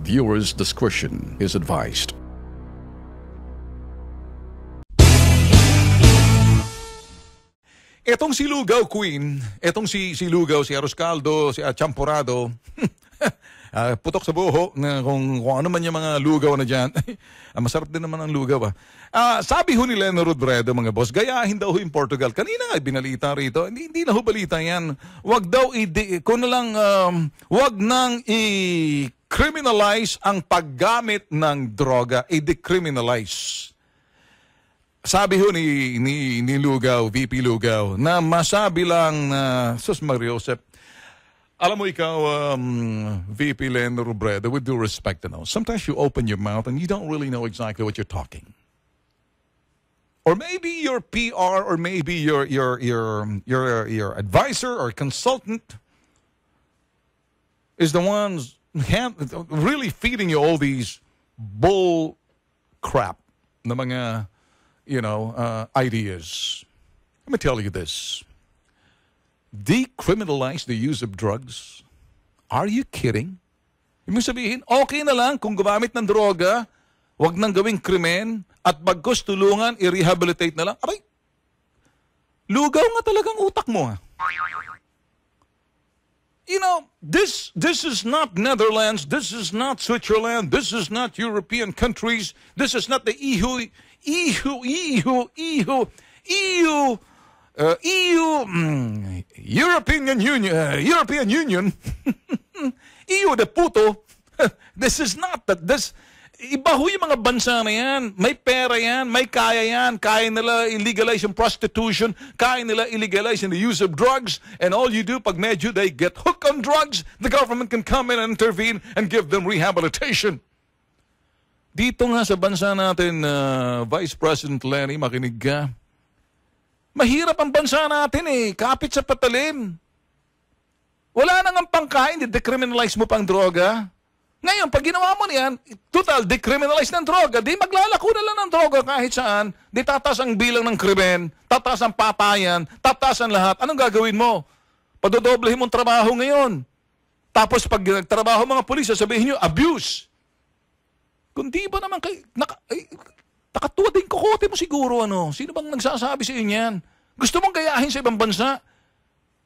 Viewers' discretion is advised. Etong si Lugaw Queen, etong si si Lugaw, si Aroscaldo, si Champorado, ah, putok sa buho na kung, kung ano man yung mga lugaw na dyan. ah, masarap din naman ang lugaw ah. Ah, sabi ho ni Leno Rodredo mga boss, gayahin daw ho in Portugal. Kanina nga binalita rito, hindi, hindi na ho balita yan. Wag daw, i kung na lang, um, wag nang i-criminalize ang paggamit ng droga, i-decriminalize sabi ho ni, ni, ni Lugaw, VP Lugaw, na masabi lang na, sus Mariosep, alam mo ikaw, um, VP Len Robredo, with due respect, you know, sometimes you open your mouth and you don't really know exactly what you're talking. Or maybe your PR, or maybe your your your your your advisor or consultant is the ones really feeding you all these bull crap na mga you know, uh, ideas. Let me tell you this. Decriminalize the use of drugs? Are you kidding? Ibig sabihin, okay na lang kung gumamit ng droga, wag nang gawing krimen, at bagkos tulungan, i-rehabilitate na lang. Abay, lugaw nga talagang utak mo ha. You know, this this is not Netherlands, this is not Switzerland, this is not European countries, this is not the EU EU, EU, EU, EU, uh, EU, mm, European Union, uh, European Union, EU de puto. this is not that. This, iba ho yung mga bansa na yan. May pera yan, may kaya yan. Kaya nila illegalize yung prostitution, kaya nila illegalize the use of drugs, and all you do, pag medyo they get hooked on drugs, the government can come in and intervene and give them rehabilitation. Dito nga sa bansa natin, uh, Vice President Lenny, makinig ka. Mahirap ang bansa natin eh. Kapit sa patalim. Wala nang ang pangkain, decriminalize mo pang droga. Ngayon, pag ginawa mo niyan, total decriminalize ng droga, di maglalako na lang ng droga kahit saan, di tatas ang bilang ng krimen, tatas ang papayan, tatas ang lahat. Anong gagawin mo? Padodoblehin mong trabaho ngayon. Tapos pag nagtrabaho mga pulis, sabihin nyo, abuse. Kundi ba naman kay... Naka, ay, nakatuwa din kokote mo siguro, ano? Sino bang nagsasabi sa inyo yan? Gusto mong gayahin sa ibang bansa?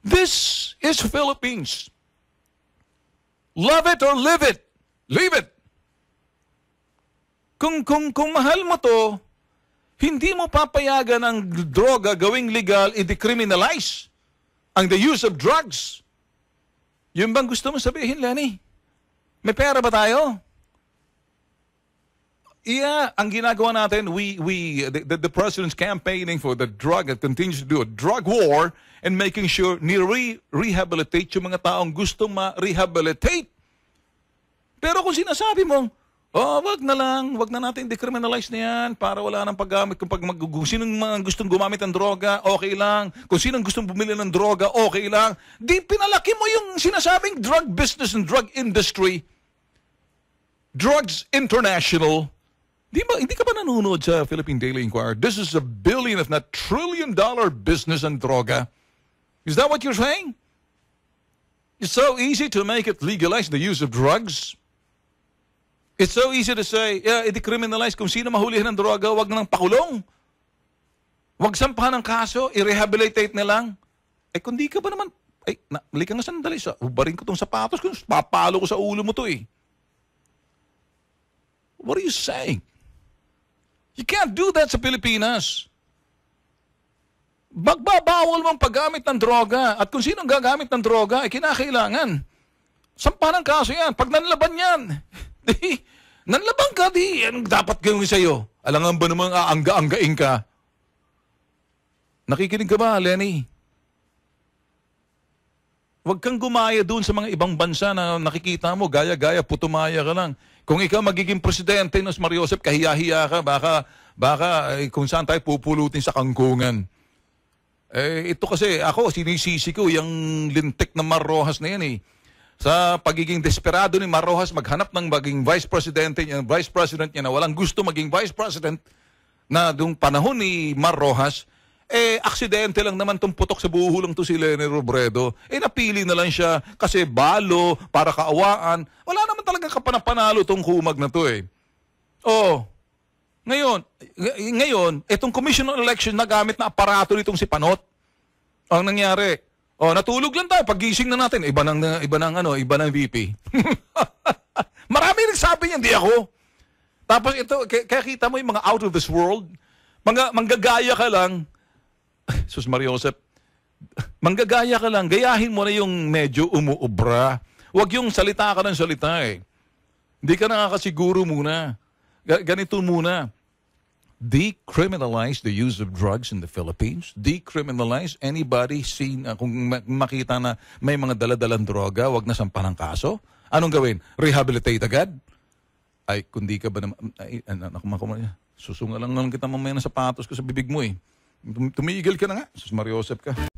This is Philippines. Love it or live it. Leave it. Kung, kung, kung mahal mo to, hindi mo papayagan ang droga gawing legal, i-decriminalize ang the use of drugs. Yun bang gusto mo sabihin, Lenny? May pera ba tayo? Yeah, ang ginagawa natin, we, we, the, the, president's campaigning for the drug and continues to do a drug war and making sure ni-rehabilitate yung mga taong gustong ma-rehabilitate. Pero kung sinasabi mo, oh, wag na lang, wag na natin decriminalize na yan para wala nang paggamit. Kung, pag mag, kung sinong mga gustong gumamit ng droga, okay lang. Kung sinong gustong bumili ng droga, okay lang. Di pinalaki mo yung sinasabing drug business and drug industry. Drugs International Di ba, hindi ka ba nanonood sa Philippine Daily Inquirer? This is a billion, if not trillion dollar business and droga. Is that what you're saying? It's so easy to make it legalize the use of drugs. It's so easy to say, yeah, i-decriminalize kung sino mahulihan ng droga, wag na ng pakulong. Wag sampahan ng kaso, i-rehabilitate na lang. Eh, kung di ka ba naman, ay, na, ka nga sandali, sa, ubarin ko tong sapatos ko, papalo ko sa ulo mo to eh. What are you saying? You can't do that sa Pilipinas. Magbabawal mong paggamit ng droga. At kung sinong gagamit ng droga, ay kinakailangan. Sampa ng kaso yan. Pag nanlaban yan, di, nanlaban ka, di, anong dapat gawin sa'yo? Alangan ba namang aangga-anggain ka? Nakikinig ka ba, Lenny? Huwag kang gumaya doon sa mga ibang bansa na nakikita mo, gaya-gaya, putumaya ka lang. Kung ikaw magiging presidente ng Mario Joseph, kahiya-hiya ka, baka, baka eh, kung saan tayo pupulutin sa kangkungan. Eh, ito kasi, ako, sinisisi ko yung lintik na Marrojas na yan eh. Sa pagiging desperado ni Marrojas, maghanap ng maging vice president niya, vice president niya na walang gusto maging vice president na dung panahon ni Marrojas, eh, aksidente lang naman tong putok sa buho lang to si Lenny Robredo. Eh, napili na lang siya kasi balo, para kaawaan. Wala naman talaga kapanapanalo tong humag na to eh. Oh, ngayon, ng- ngayon, itong commission on election nagamit na aparato nitong si Panot. Ang nangyari, oh, natulog lang tayo. Paggising na natin, iba ng, iba ng, ano, iba ng VP. Marami nagsabi niyan, di ako. Tapos ito, kaya, kita mo yung mga out of this world, mga, manggagaya ka lang, Sus Maria Josep, manggagaya ka lang, gayahin mo na yung medyo umuubra. Huwag yung salita ka ng salita eh. Hindi ka nakakasiguro muna. Ga- ganito muna. Decriminalize the use of drugs in the Philippines. Decriminalize anybody seen, uh, kung ma- makita na may mga daladalang droga, wag na sampahan ng kaso. Anong gawin? Rehabilitate agad? Ay, kundi ka ba naman, ay, ano, naku, susungalan lang kita mamaya ng sapatos ko sa bibig mo eh. Tum- Tumigil ka na nga. Sus Mario Josep ka.